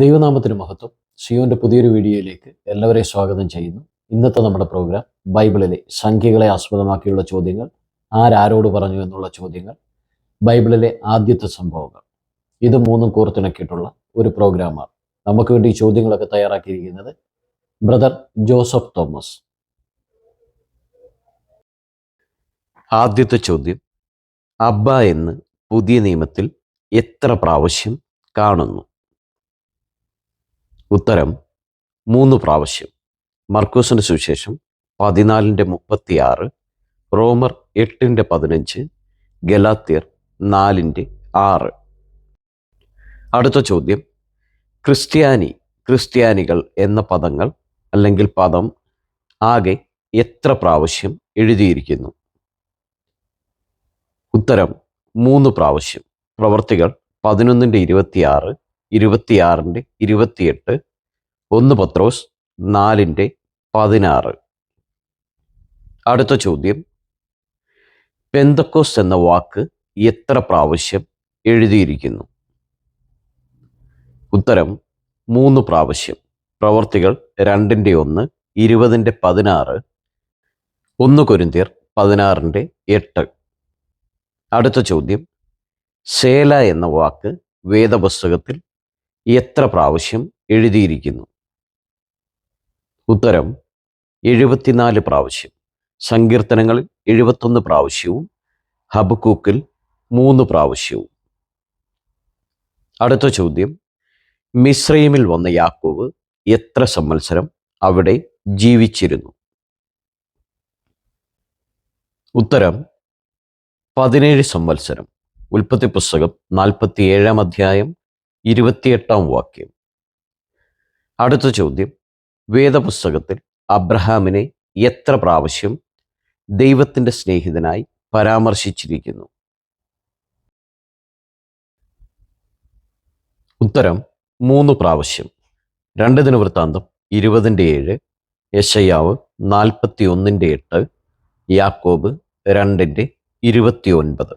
ദൈവനാമത്തിന് മഹത്വം. ഷിയോന്റെ പുതിയൊരു വീഡിയോയിലേക്ക് എല്ലാവരെയും സ്വാഗതം ചെയ്യുന്നു. ഇന്നത്തെ നമ്മുടെ പ്രോഗ്രാം ബൈബിളിലെ സംഖ്യകളെ ആസ്പദമാക്കിയുള്ള ചോദ്യങ്ങൾ ആരാരോട് പറഞ്ഞു എന്നുള്ള ചോദ്യങ്ങൾ ബൈബിളിലെ ആദ്യത്തെ സംഭവങ്ങൾ. ഇത് മൂന്നും കോർത്തിണക്കിയിട്ടുള്ള ഒരു പ്രോഗ്രാമാണ്. നമുക്ക് വേണ്ടി ഈ ചോദ്യങ്ങളൊക്കെ തയ്യാറാക്കിയിരിക്കുന്നത് ബ്രദർ ജോസഫ് തോമസ്. ആദ്യത്തെ ചോദ്യം അബ്ബ എന്ന് പുതിയ നിയമത്തിൽ എത്ര പ്രാവശ്യം കാണുന്നു? ഉത്തരം മൂന്ന് പ്രാവശ്യം. മർക്കൂസിന് സുവിശേഷം പതിനാലിന്റെ മുപ്പത്തിയാറ് റോമർ എട്ടിന്റെ പതിനഞ്ച് ഗലാത്തിയർ നാലിന്റെ ആറ്. അടുത്ത ചോദ്യം. ക്രിസ്ത്യാനി ക്രിസ്ത്യാനികൾ എന്ന പദങ്ങൾ അല്ലെങ്കിൽ പദം ആകെ എത്ര പ്രാവശ്യം എഴുതിയിരിക്കുന്നു? ഉത്തരം മൂന്ന് പ്രാവശ്യം. പ്രവർത്തികൾ പതിനൊന്നിന്റെ ഇരുപത്തിയാറ് ഇരുപത്തിയാറിന്റെ ഇരുപത്തിയെട്ട് ഒന്ന് പത്രോസ് നാലിന്റെ പതിനാറ്. അടുത്ത ചോദ്യം. പെന്തക്കോസ് എന്ന വാക്ക് എത്ര പ്രാവശ്യം എഴുതിയിരിക്കുന്നു? ഉത്തരം മൂന്ന് പ്രാവശ്യം. പ്രവർത്തികൾ രണ്ടിന്റെ ഒന്ന് ഇരുപതിന്റെ പതിനാറ് ഒന്ന് കൊരിന്തിയർ പതിനാറിന്റെ എട്ട്. അടുത്ത ചോദ്യം. ശേല എന്ന വാക്ക് വേദപുസ്തകത്തിൽ എത്ര പ്രാവശ്യം എഴുതിയിരിക്കുന്നു? ഉത്തരം എഴുപത്തിനാല് പ്രാവശ്യം. സങ്കീർത്തനങ്ങളിൽ എഴുപത്തൊന്ന് പ്രാവശ്യവും ഹബക്കൂക്കിൽ മൂന്ന് പ്രാവശ്യവും. അടുത്ത ചോദ്യം മിശ്രൈമിൽ വന്ന യാക്കോവ് എത്ര സംവത്സരം അവിടെ ജീവിച്ചിരുന്നു? ഉത്തരം പതിനേഴ് സംവത്സരം. ഉൽപ്പത്തി പുസ്തകം നാൽപ്പത്തി ഏഴാം അധ്യായം ഇരുപത്തിയെട്ടാം വാക്യം. അടുത്ത ചോദ്യം. വേദപുസ്തകത്തിൽ അബ്രഹാമിനെ എത്ര പ്രാവശ്യം ദൈവത്തിന്റെ സ്നേഹിതനായി പരാമർശിച്ചിരിക്കുന്നു? ഉത്തരം മൂന്ന് പ്രാവശ്യം. രണ്ട് ദിന വൃത്താന്തം ഇരുപതിന്റെ ഏഴ് യശയാവ് നാൽപ്പത്തി ഒന്നിന്റെ എട്ട് യാക്കോബ് രണ്ടിന്റെ ഇരുപത്തി ഒൻപത്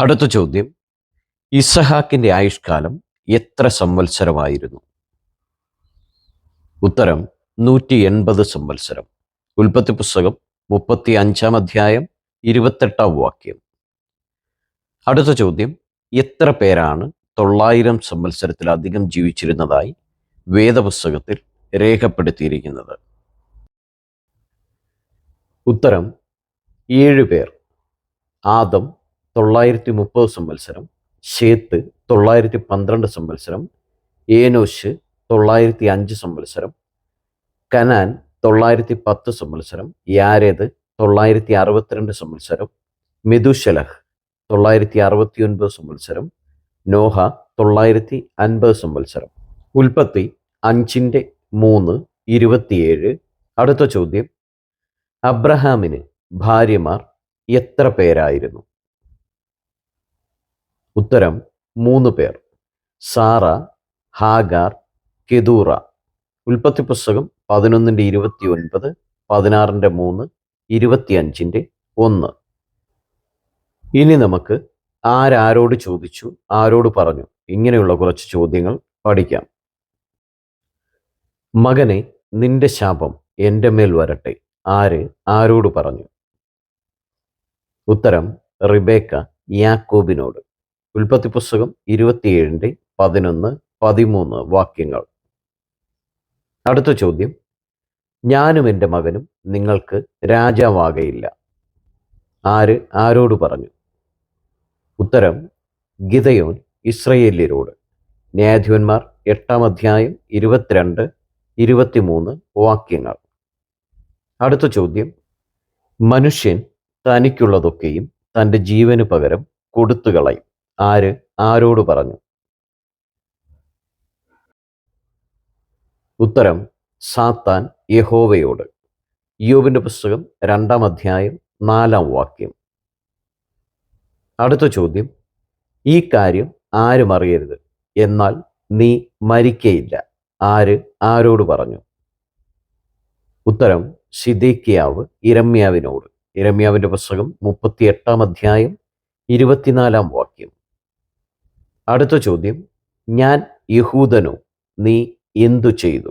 അടുത്ത ചോദ്യം. ഇസഹാക്കിന്റെ ആയുഷ്കാലം എത്ര സംവത്സരമായിരുന്നു? ഉത്തരം നൂറ്റി എൺപത് സംവത്സരം. ഉൽപ്പത്തി പുസ്തകം മുപ്പത്തി അഞ്ചാം അധ്യായം ഇരുപത്തെട്ടാം വാക്യം. അടുത്ത ചോദ്യം എത്ര പേരാണ് തൊള്ളായിരം സംവത്സരത്തിലധികം ജീവിച്ചിരുന്നതായി വേദപുസ്തകത്തിൽ രേഖപ്പെടുത്തിയിരിക്കുന്നത്? ഉത്തരം ഏഴ് പേർ. ആദം തൊള്ളായിരത്തി മുപ്പത് സംവത്സരം. ഷേത്ത് തൊള്ളായിരത്തി പന്ത്രണ്ട് സംവത്സരം ഏനോഷ് തൊള്ളായിരത്തി അഞ്ച് സംവത്സരം കനാൻ തൊള്ളായിരത്തി പത്ത് സംവത്സരം യാരേത് തൊള്ളായിരത്തി അറുപത്തിരണ്ട് സംവത്സരം മെതുശലഹ് തൊള്ളായിരത്തി അറുപത്തി ഒൻപത് സംവത്സരം നോഹ തൊള്ളായിരത്തി അൻപത് സംവത്സരം. ഉൽപ്പത്തി അഞ്ചിന്റെ മൂന്ന് ഇരുപത്തിയേഴ്. അടുത്ത ചോദ്യം. അബ്രഹാമിന് ഭാര്യമാർ എത്ര പേരായിരുന്നു? ഉത്തരം മൂന്ന് പേർ. Sarah Hagar Keturah. ഉൽപ്പത്തി പുസ്തകം പതിനൊന്നിന്റെ ഇരുപത്തി ഒൻപത് പതിനാറിന്റെ മൂന്ന് ഇരുപത്തിയഞ്ചിന്റെ ഒന്ന്. ഇനി നമുക്ക് ആരാരോട് ചോദിച്ചു ആരോട് പറഞ്ഞു? ഇങ്ങനെയുള്ള കുറച്ച് ചോദ്യങ്ങൾ പഠിക്കാം. മകനെ നിന്റെ ശാപം എന്റെ മേൽ വരട്ടെ. ആര് ആരോട് പറഞ്ഞു? ഉത്തരം റിബേക്ക യാക്കോബിനോട്. ഉൽപ്പത്തി പുസ്തകം ഇരുപത്തിയേഴിന്റെ പതിനൊന്ന് പതിമൂന്ന് വാക്യങ്ങൾ. അടുത്ത ചോദ്യം. ഞാനും എന്റെ മകനും നിങ്ങൾക്ക് രാജാവാകയില്ല. ആര്? ആരോട് പറഞ്ഞു? ഉത്തരം ഗിതയോൻ ഇസ്രയേല്യരോട്. ന്യായാധിപന്മാർ എട്ടാം അധ്യായം ഇരുപത്തിരണ്ട് ഇരുപത്തിമൂന്ന് വാക്യങ്ങൾ. അടുത്ത ചോദ്യം. മനുഷ്യൻ തനിക്കുള്ളതൊക്കെയും തന്റെ ജീവന് പകരം കൊടുത്തു കളയും ആര്? ആരോട് പറഞ്ഞു? ഉത്തരം സാത്താൻ യഹോവയോട്. യോബിന്റെ പുസ്തകം രണ്ടാം അധ്യായം നാലാം വാക്യം. അടുത്ത ചോദ്യം ഈ കാര്യം ആരും അറിയരുത്. എന്നാൽ നീ മരിക്കയില്ല. ആര്? ആരോട് പറഞ്ഞു? ഉത്തരം സിദ്ദീഖിയാവ് ഇരമ്യാവിനോട്. ഇരമ്യാവിന്റെ പുസ്തകം മുപ്പത്തി എട്ടാം അധ്യായം ഇരുപത്തിനാലാം അടുത്ത ചോദ്യം. ഞാൻ യഹൂദനോ? നീ എന്തു ചെയ്തു?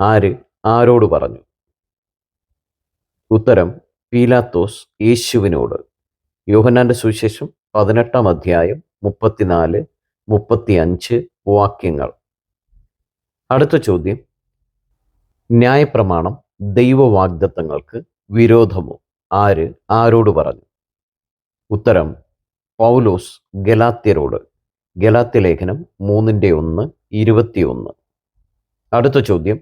ആര് ആരോട് പറഞ്ഞു? ഉത്തരം പീലാത്തോസ് യേശുവിനോട്. യോഹനാന്റെ സുവിശേഷം പതിനെട്ടാം അധ്യായം മുപ്പത്തിനാല് മുപ്പത്തിയഞ്ച് വാക്യങ്ങൾ. അടുത്ത ചോദ്യം. ന്യായപ്രമാണം ദൈവവാഗ്ദത്തങ്ങൾക്ക് വിരോധമോ? ആര് ആരോട് പറഞ്ഞു? ഉത്തരം പൗലോസ് ഗലാത്യരോട്. ഗലാത്യ ലേഖനം മൂന്നിന്റെ ഒന്ന് ഇരുപത്തിയൊന്ന്. അടുത്ത ചോദ്യം.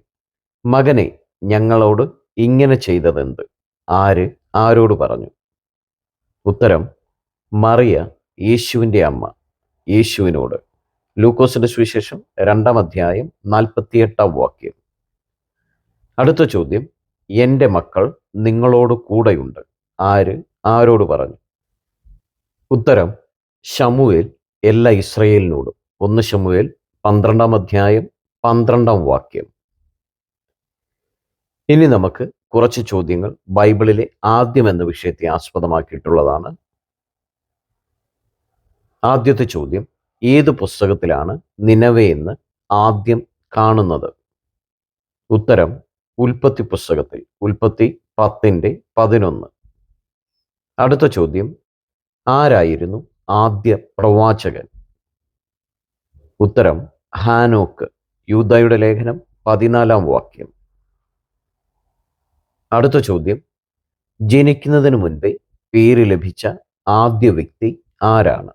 മകനെ ഞങ്ങളോട് ഇങ്ങനെ ചെയ്തതെന്ത്? ആര്? ആരോട് പറഞ്ഞു? ഉത്തരം മറിയ യേശുവിന്റെ അമ്മ യേശുവിനോട്. ലൂക്കോസിന്റെ സുവിശേഷം രണ്ടാം അധ്യായം നാൽപ്പത്തിയെട്ടാം വാക്യം. അടുത്ത ചോദ്യം. എന്റെ മക്കൾ നിങ്ങളോട് കൂടെയുണ്ട്. ആര്? ആരോട് പറഞ്ഞു? ഉത്തരം ഷമുവേൽ എല്ലാ ഇസ്രയേലിനോടും. ഒന്ന് ശമുവേൽ പന്ത്രണ്ടാം അധ്യായം പന്ത്രണ്ടാം വാക്യം. ഇനി നമുക്ക് കുറച്ച് ചോദ്യങ്ങൾ ബൈബിളിലെ ആദ്യം എന്ന വിഷയത്തെ ആസ്പദമാക്കിയിട്ടുള്ളതാണ്. ആദ്യത്തെ ചോദ്യം ഏത് പുസ്തകത്തിലാണ് നിലവെ എന്ന് ആദ്യം കാണുന്നത്? ഉത്തരം ഉൽപ്പത്തി പുസ്തകത്തിൽ ഉൽപ്പത്തി പത്തിന്റെ പതിനൊന്ന്. അടുത്ത ചോദ്യം ആരായിരുന്നു ആദ്യ പ്രവാചകൻ. ഉത്തരം ഹാനോക്ക് യൂതയുടെ ലേഖനം പതിനാലാം വാക്യം. അടുത്ത ചോദ്യം ജനിക്കുന്നതിന് മുൻപേ പേര് ലഭിച്ച ആദ്യ വ്യക്തി ആരാണ്?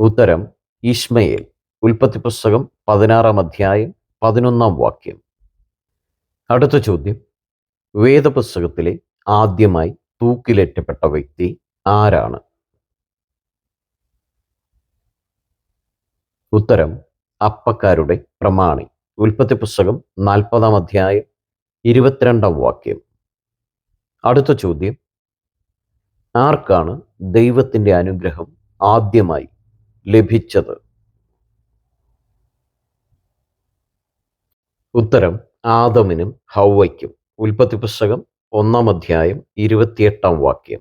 ഉത്തരം ഇഷ്മയിൽ ഉൽപ്പത്തി പുസ്തകം പതിനാറാം അധ്യായം പതിനൊന്നാം വാക്യം. അടുത്ത ചോദ്യം വേദപുസ്തകത്തിലെ ആദ്യമായി തൂക്കിലേറ്റപ്പെട്ട വ്യക്തി ആരാണ്? ഉത്തരം അപ്പക്കാരുടെ പ്രമാണി. ഉൽപ്പത്തി പുസ്തകം നാൽപ്പതാം അധ്യായം ഇരുപത്തിരണ്ടാം വാക്യം. അടുത്ത ചോദ്യം. ആർക്കാണ് ദൈവത്തിന്റെ അനുഗ്രഹം ആദ്യമായി ലഭിച്ചത്? ഉത്തരം ആദമിനും ഹൗവയ്ക്കും ഉൽപ്പത്തി പുസ്തകം ഒന്നാം അധ്യായം ഇരുപത്തിയെട്ടാം വാക്യം.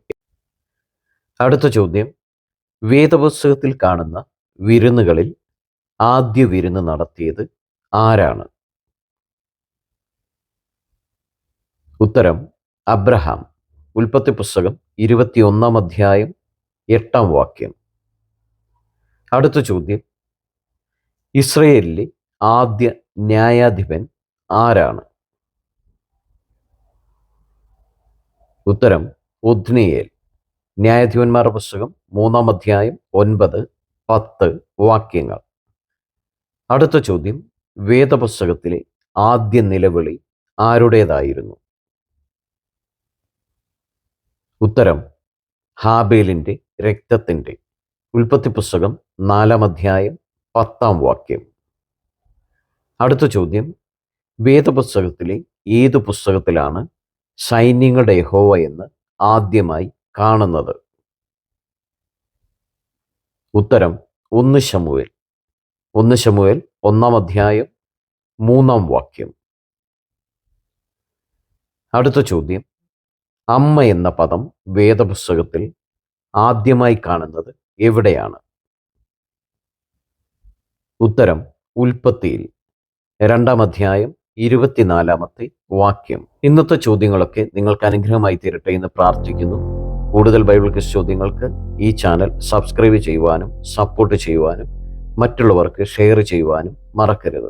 അടുത്ത ചോദ്യം. വേദപുസ്തകത്തിൽ കാണുന്ന വിരുന്നുകളിൽ ആദ്യ വിരുന്ന് നടത്തിയത് ആരാണ്? ഉത്തരം അബ്രഹാം. ഉൽപ്പത്തി പുസ്തകം ഇരുപത്തിയൊന്നാം അധ്യായം എട്ടാം വാക്യം. അടുത്ത ചോദ്യം. ഇസ്രയേലിലെ ആദ്യ ന്യായാധിപൻ ആരാണ്? ഉത്തരം ഉദ്നിയേൽ ന്യായാധിപന്മാരുടെ പുസ്തകം മൂന്നാം അധ്യായം ഒൻപത് പത്ത് വാക്യങ്ങൾ. അടുത്ത ചോദ്യം. വേദപുസ്തകത്തിലെ ആദ്യ നിലവിളി ആരുടേതായിരുന്നു? ഉത്തരം. ഹാബേലിന്റെ രക്തത്തിന്റെ ഉൽപ്പത്തി പുസ്തകം നാലാം അധ്യായം പത്താം വാക്യം. അടുത്ത ചോദ്യം. വേദപുസ്തകത്തിലെ ഏത് പുസ്തകത്തിലാണ് സൈന്യങ്ങളുടെ യഹോവ എന്ന് ആദ്യമായി കാണുന്നത്? ഉത്തരം. ഒന്ന് ശമുവേൽ. ഒന്ന് ശമുവേൽ ഒന്നാം അധ്യായം മൂന്നാം വാക്യം. അടുത്ത ചോദ്യം. അമ്മ എന്ന പദം വേദപുസ്തകത്തിൽ ആദ്യമായി കാണുന്നത് എവിടെയാണ്? ഉത്തരം ഉൽപ്പത്തിയിൽ. രണ്ടാം അധ്യായം ഇരുപത്തിനാലാമത്തെ വാക്യം. ഇന്നത്തെ ചോദ്യങ്ങളൊക്കെ നിങ്ങൾക്ക് അനുഗ്രഹമായി തീരട്ടെ എന്ന് പ്രാർത്ഥിക്കുന്നു. കൂടുതൽ ബൈബിൾ ക്വിസ് ചോദ്യങ്ങൾക്ക് ഈ ചാനൽ സബ്സ്ക്രൈബ് ചെയ്യുവാനും സപ്പോർട്ട് ചെയ്യുവാനും മറ്റുള്ളവർക്ക് ഷെയർ ചെയ്യുവാനും മറക്കരുത്.